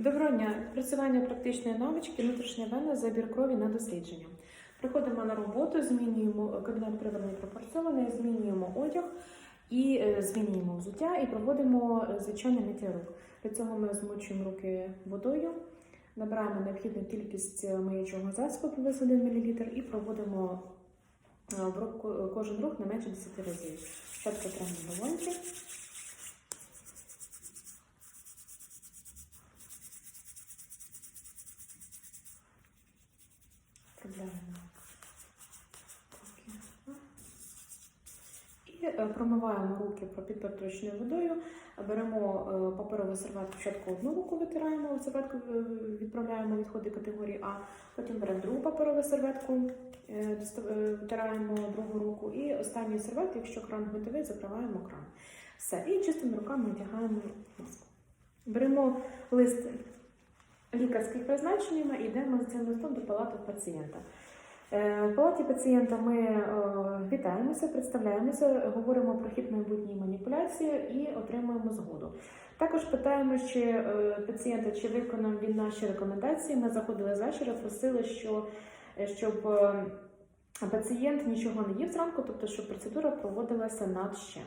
Доброго дня. Працювання практичної навички внутрішня вена, забір крові на дослідження. Приходимо на роботу, змінюємо кабінет привернений пропорцьований, змінюємо одяг і е, змінюємо взуття і проводимо е, звичайне миття рук. Для цього ми змочуємо руки водою, набираємо необхідну кількість е, миючого засобу приблизно 1 мл і проводимо в рук, ко- кожен рух не менше 10 разів. Спочатку тремо долоньки. Вправляємо руки. І е, промиваємо руки підперточною водою, беремо е, паперову серветку, спочатку одну руку витираємо, серветку е, відправляємо відходи категорії А, потім беремо другу паперову серветку, е, е, витираємо другу руку і останню серветку, якщо кран готовий, закриваємо кран. Все. І чистими руками одягаємо маску. Беремо лист лікарських призначеннями і йдемо з цим листом до палати пацієнта. Е, В палаті пацієнта ми е, вітаємося, представляємося, говоримо про хід майбутньої маніпуляції і отримуємо згоду. Також питаємо, чи е, пацієнта, чи виконав він наші рекомендації. Ми заходили з вечора, просили, що, щоб пацієнт нічого не їв зранку, тобто щоб процедура проводилася над ще.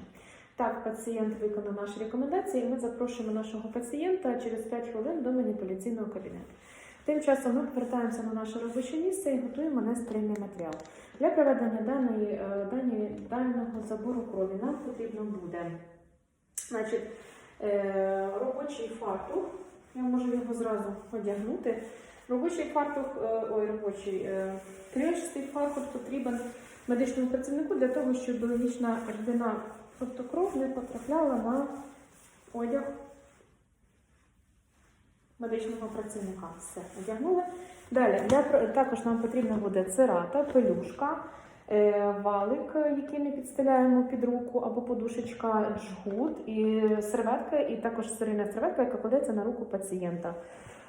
Так, пацієнт виконав наші рекомендації, і ми запрошуємо нашого пацієнта через 5 хвилин до маніпуляційного кабінету. Тим часом ми повертаємося на наше робоче місце і готуємо нестерильний матеріал. Для проведення даної, е, даної, даного забору крові нам потрібно буде значить, е, робочий фартух. Я можу його зразу одягнути. Робочий фартух, е, ой, робочий клієчний фартух потрібен медичному працівнику для того, щоб біологічна рідина, тобто кров, не потрапляла на одяг медичного працівника. Все, одягнули. Далі для, також нам потрібна буде цирата, пелюшка, е, валик, який ми підстеляємо під руку, або подушечка, джгут, і серветка, і також стерильна серветка, яка кладеться на руку пацієнта.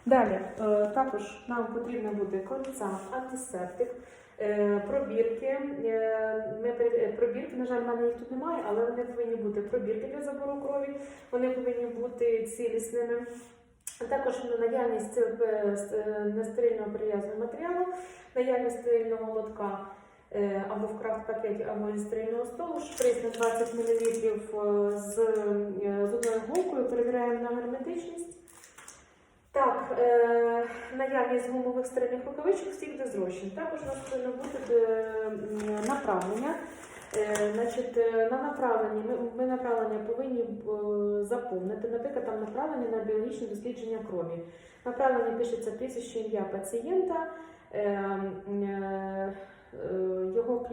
Далі е, також нам потрібно буде кольця, антисептик. е, Пробірки, ми пробірки, на жаль, в мене їх тут немає, але вони повинні бути пробірки для забору крові, вони повинні бути цілісними. Також наявність е, е, нестерильного прив'язаного матеріалу, наявність стерильного лотка е, або в крафт-пакеті, або зі стерильного столу, шприц на 20 мл з, з одною голкою, перевіряємо на герметичність. Так, наявність гумових стерильних рукавичок, стік до зрощень. Також у нас повинно бути направлення. Е, Значить, е, на направленні ми, ми направлення повинні е, заповнити. Наприклад, там направлення на біологічне дослідження крові. Направлення пишеться прізвище ім'я пацієнта, його,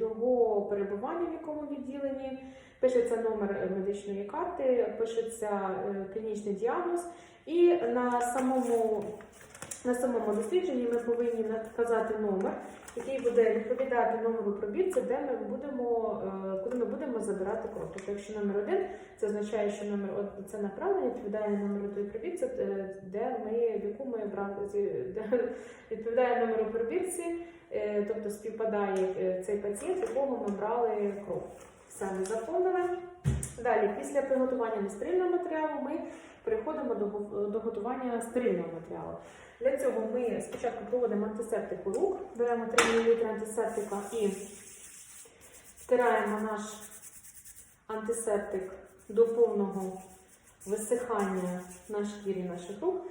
його перебування в якому відділенні, пишеться номер медичної карти, пишеться клінічний діагноз, і на самому, на самому дослідженні ми повинні вказати номер який буде відповідати номеру пробірці, де ми будемо, е, куди ми будемо забирати кров. Тобто, якщо номер один, це означає, що номер од- це направлення відповідає номеру тої пробірці, е, де ми в яку ми брали, де відповідає номеру пробірці, е, тобто співпадає е, цей пацієнт, якого ми брали кров. Ми заповнили. Далі, після приготування нестерильного матеріалу, ми переходимо до, до готування стерильного матеріалу. Для цього ми спочатку проводимо антисептику рук, беремо 3 мл антисептика і втираємо наш антисептик до повного висихання на шкірі наших рук.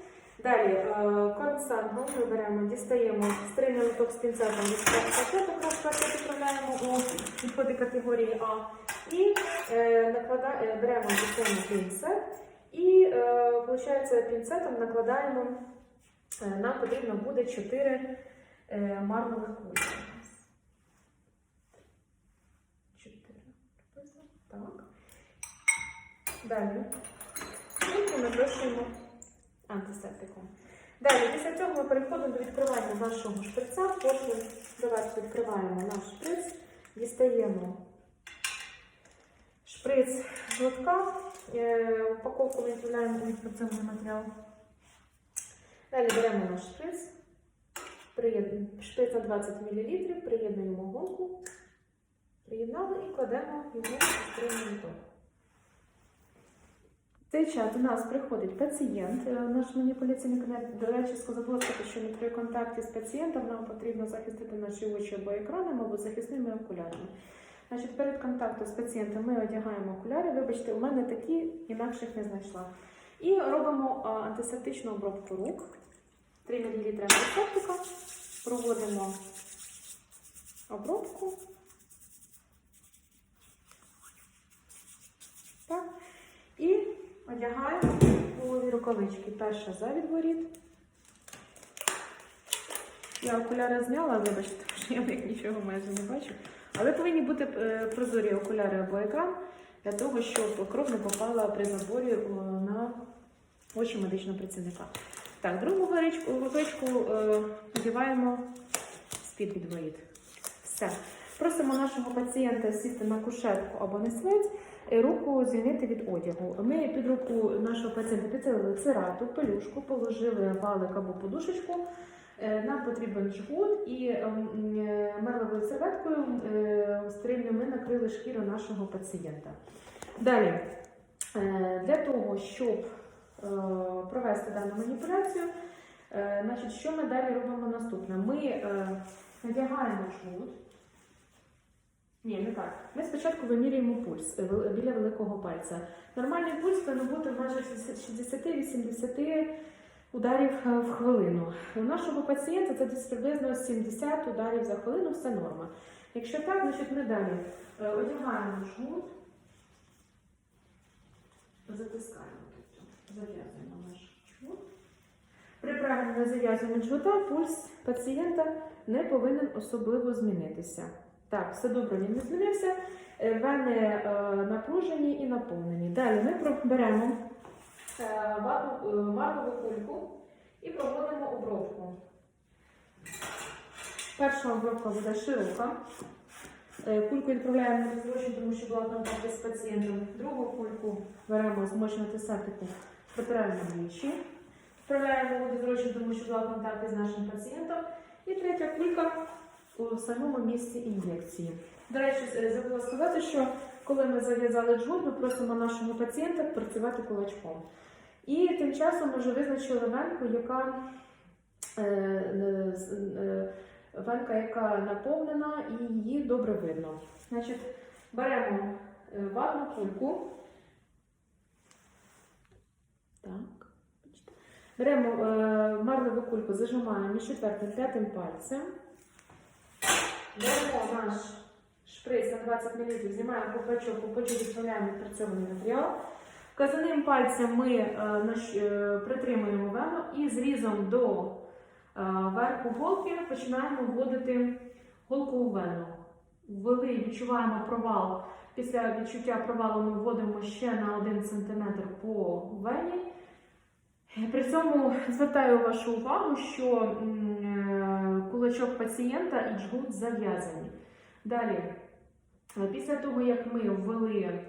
Далі е, корнсангл ми беремо, дістаємо стерильний лоток з пінцетом від пакету, пакет відправляємо у відходи категорії А. І е, наклада, е, беремо дістаємо пінцет і, е, виходить, пінцетом накладаємо Е, Нам потрібно буде 4 е, мармових кульки. Так. Далі. І напишемо антисептиком. Далі, після цього ми переходимо до відкривання нашого шприця. Потім давайте відкриваємо наш шприц, дістаємо шприц з е, упаковку ми відправляємо у відпрацьований матеріал. Далі беремо наш шприц, шприц на 20 мл, приєднуємо голку, приєднали і кладемо його в стрийний лоток. В цей час до нас приходить пацієнт, е, наш маніпуляційний кабінет. До речі, забула що при контакті з пацієнтом нам потрібно захистити наші очі або екраном, або захисними окулярами. Значить, перед контактом з пацієнтом ми одягаємо окуляри. Вибачте, у мене такі інакших не знайшла. І робимо антисептичну обробку рук. 3 мл антисептика. Проводимо обробку. Так. І одягаємо полові рукавички. Перша за відворіт. Я окуляри зняла, вибачте, тому що я в них нічого майже не бачу. Але повинні бути е, прозорі окуляри або екран для того, щоб кров не попала при заборі е, на очі медичного працівника. Так, другу горичку, рукавичку е, одягаємо з-під. Все. Просимо нашого пацієнта сісти на кушетку або на свець і руку звільнити від одягу. Ми під руку нашого пацієнта підцілили цирату, пелюшку, положили валик або подушечку. Е, Нам потрібен жгут і ем, е, серветкою е, стерильною ми накрили шкіру нашого пацієнта. Далі, е, для того, щоб провести дану маніпуляцію, значить, що ми далі робимо наступне? Ми надягаємо жгут. Ні, не так. Ми спочатку вимірюємо пульс біля великого пальця. Нормальний пульс повинен бути межах 60-80 ударів е, в хвилину. У нашого пацієнта це десь приблизно 70 ударів за хвилину, все норма. Якщо так, значить ми далі е, одягаємо жгут, затискаємо, тобто зав'язуємо наш жгут. При правильному зав'язуванні жгута пульс пацієнта не повинен особливо змінитися. Так, все добре, він не змінився. Е, Вени напружені і наповнені. Далі ми беремо е, е, ватову кульку і проводимо обробку. Перша обробка буде широка. Е, Кульку відправляємо розрощення, тому що була контакт з пацієнтом. Другу кульку беремо змочену антисептику, протираємо двічі. Відправляємо воду зрощення, тому що була контакт з нашим пацієнтом. І третя кулька у самому місці ін'єкції. До речі, забула сказати, що коли ми зав'язали джгут, ми просимо нашого пацієнта працювати кулачком. І тим часом ми вже визначили венку, яка, е, е, е, венка, яка наповнена і її добре видно. Значить, беремо ватну кульку. Так. Беремо марлеву кульку, зажимаємо між четвертим п'ятим пальцем. Беремо наш шприц на 20 мл, знімаємо попачок, попачок відправляємо відпрацьований матеріал. Вказаним пальцем ми е, е, притримуємо вену і зрізом до е, верху голки починаємо вводити голку у вену. Ввели, відчуваємо провал. Після відчуття провалу ми вводимо ще на 1 см по вені. При цьому звертаю вашу увагу, що кулачок пацієнта і джгут зав'язані. Далі, після того, як ми ввели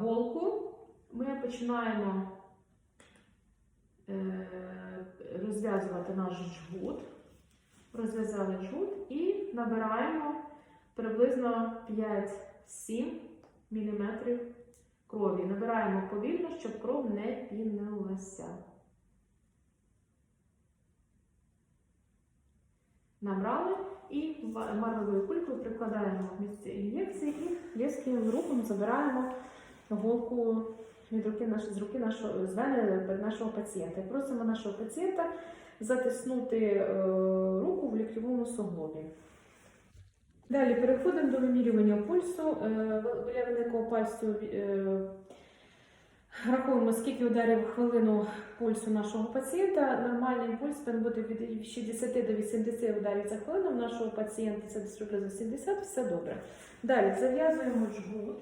голку, ми починаємо е, розв'язувати наш джгут. Розв'язали джгут і набираємо приблизно 5-7 мм крові. Набираємо повільно, щоб кров не пінилася. Набрали і марлевою кулькою прикладаємо в місце ін'єкції і різким рухом забираємо голку від руки наш- з руки нашого з вени нашого пацієнта. І Просимо нашого пацієнта затиснути е, руку в ліктьовому суглобі. Далі переходимо до вимірювання пульсу. Е, Біля великого пальцю е, рахуємо, скільки ударів в хвилину пульсу нашого пацієнта. Нормальний пульс повинен бути від 60 до 80 ударів за хвилину. У нашого пацієнта це приблизно 70, все добре. Далі зав'язуємо жгут.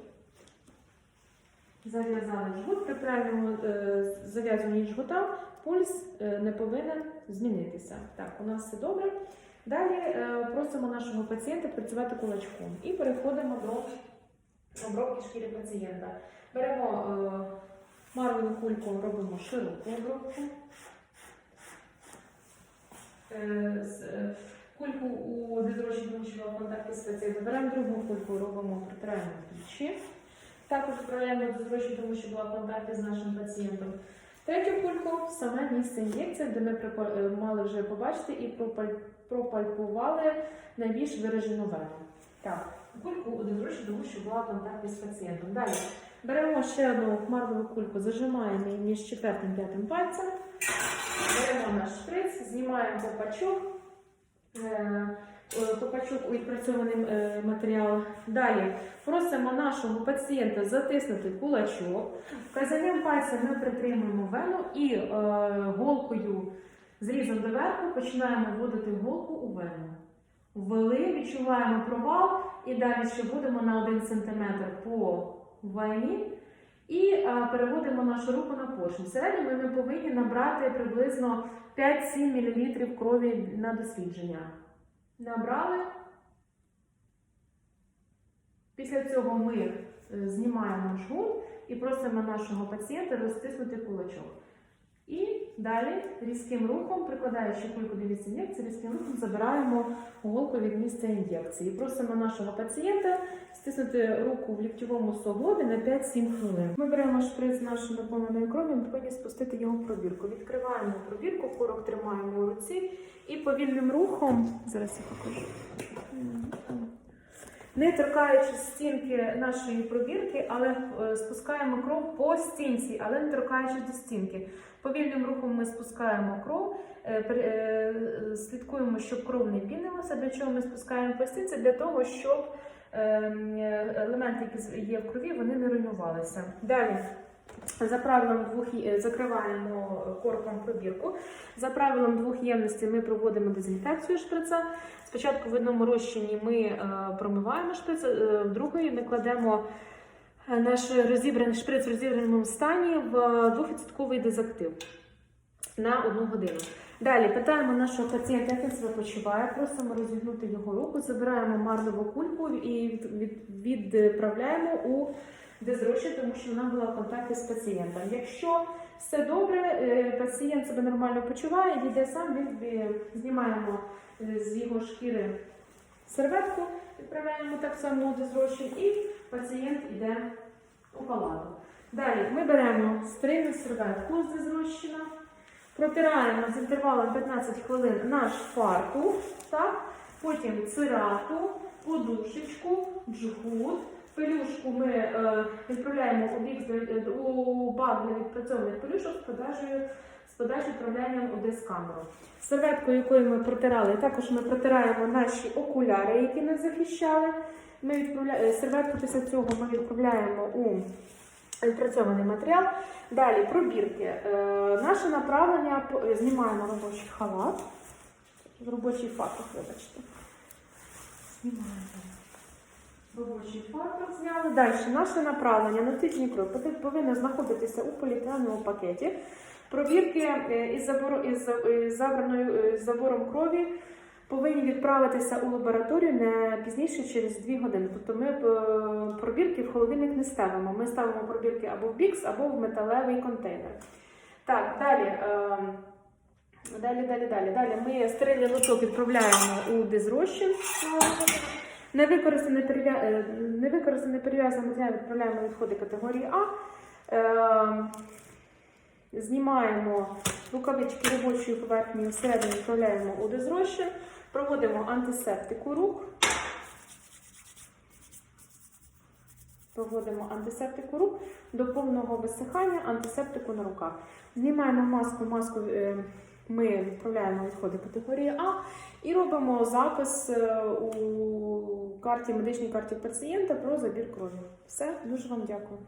Зав'язали жгут. При правильному е, зав'язуванні жгута пульс е, не повинен змінитися. Так, у нас все добре. Далі е, просимо нашого пацієнта працювати кулачком і переходимо до обробки шкіри пацієнта. Беремо марлеву кульку, робимо широку обробку. Кульку у дезрощеному контакті з пацієнтом. Беремо другу кульку, робимо, протираємо двічі. Також відправляємо до зрощу, тому що була в контакті з нашим пацієнтом. Третю кульку саме місце ін'єкції, де ми е, мали вже побачити і пропаль- пропальпували найбільш виражену вену. Так, кульку у дозрощу, тому що була в контакті з пацієнтом. Далі беремо ще одну марлеву кульку, зажимаємо її між четвертим п'ятим пальцем. Беремо наш шприц, знімаємо попачок. Е, у відпрацьований е, матеріал. Далі просимо нашого пацієнта затиснути кулачок. Вказанням пальця ми притримуємо вену і е, голкою зрізом доверху починаємо вводити голку у вену. Ввели, відчуваємо провал і далі ще вводимо на 1 см по вені і е, переводимо нашу руку на поршень. В середньому ми повинні набрати приблизно 5-7 мл крові на дослідження. Набрали. Після цього ми е, знімаємо жгут і просимо нашого пацієнта розтиснути кулачок. І далі різким рухом, прикладаючи кульку до місця ін'єкції, різким рухом забираємо голку від місця ін'єкції. Просимо нашого пацієнта стиснути руку в ліктьовому суглобі на 5-7 хвилин. Ми беремо шприц нашої наповненої крові, ми повинні спустити його в пробірку. Відкриваємо пробірку, корок тримаємо у руці і повільним рухом, зараз я покажу. Не торкаючи стінки нашої пробірки, але е, спускаємо кров по стінці, але не торкаючись до стінки. Повільним рухом ми спускаємо кров, е, е, слідкуємо, щоб кров не пінилася. Для чого ми спускаємо по стінці? Для того, щоб ем, елементи, які є в крові, вони не руйнувалися. Далі. За правилом двох закриваємо корком пробірку. За правилом двох ємностей ми проводимо дезінфекцію шприца. Спочатку в одному розчині ми е, промиваємо шприц, в другої ми кладемо наш розібраний шприц в розібраному стані в 2% дезактив на одну годину. Далі питаємо нашого пацієнта, як він себе почуває, просимо розігнути його руку, забираємо марлеву кульку і від- від- відправляємо у дезрощі, тому що вона була в контакті з пацієнтом. Якщо все добре, е, пацієнт себе нормально почуває, йде сам, він е, знімаємо е, з його шкіри серветку, відправляємо так само до зрощин, і пацієнт йде у палату. Далі ми беремо стрийну серветку з дезрощина, протираємо з інтервалом 15 хвилин наш фартух, так? потім цирату, подушечку, джгут. Пелюшку ми е, відправляємо у бік у бак для відпрацьованих пелюшок з подачею з подачі відправляємо у дискамеру. Серветкою, якою ми протирали, також ми протираємо наші окуляри, які нас захищали. Ми відправляємо серветку після цього ми відправляємо у відпрацьований матеріал. Далі пробірки. Е, наше направлення знімаємо робочий халат. Робочий фартух, вибачте. Знімаємо. Робочий фартух зняли. Далі наше направлення на тижні кров повинно знаходитися у поліетиленовому пакеті. Пробірки е, із, забору, із, із забраною е, забором крові повинні відправитися у лабораторію не пізніше через 2 години. Тобто ми е, пробірки в холодильник не ставимо. Ми ставимо пробірки або в бікс, або в металевий контейнер. Так, далі. е, Далі, далі, далі. Далі ми стерильний лоток відправляємо у дезрощин. Невикористаний перев'я- е, невикористаний перев'язаний матеріал відправляємо відходи категорії А. Знімаємо рукавички робочої поверхні всередині відправляємо у дезрощин, проводимо антисептику рук. Проводимо антисептику рук до повного висихання антисептику на руках. Знімаємо маску, маску е, ми відправляємо відходи категорії А і робимо запис е, у карті, медичній карті пацієнта про забір крові. Все, дуже вам дякую.